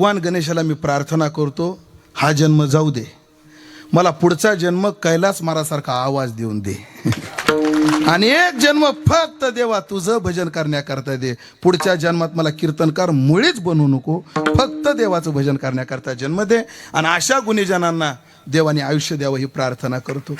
भगवान गणेशाला मी प्रार्थना करतो हा जन्म जाऊ दे. मला पुढचा जन्म कैलास मारासारखा आवाज देऊन दे. आणि एक जन्म फक्त देवा तुझं भजन करण्याकरता दे. पुढच्या जन्मात मला कीर्तनकार मुळीच बनवू नको. फक्त देवाचं भजन करण्याकरता जन्म दे. आणि अशा गुन्हेजनांना देवाने आयुष्य द्यावं ही प्रार्थना करतो.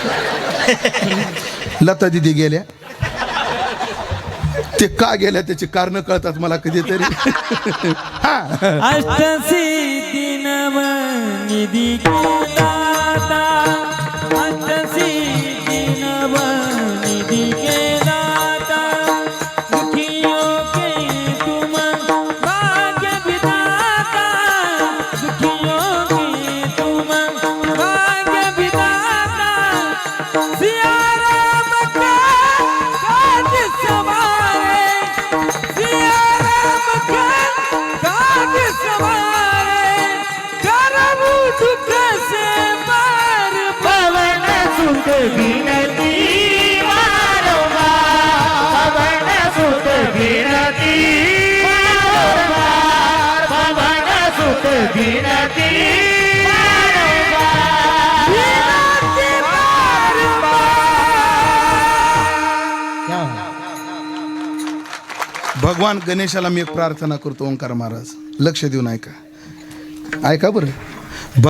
लता दिदी गेल्या. ते का गेल्या त्याची कारण कळतात मला कधीतरी. हा. अष्टसिद्धि सुत विनती सुत विनती सुत विनती भगवान गणेशाला मी एक प्रार्थना करतो ओंकार महाराज. लक्ष देऊन ऐका ऐका बरं.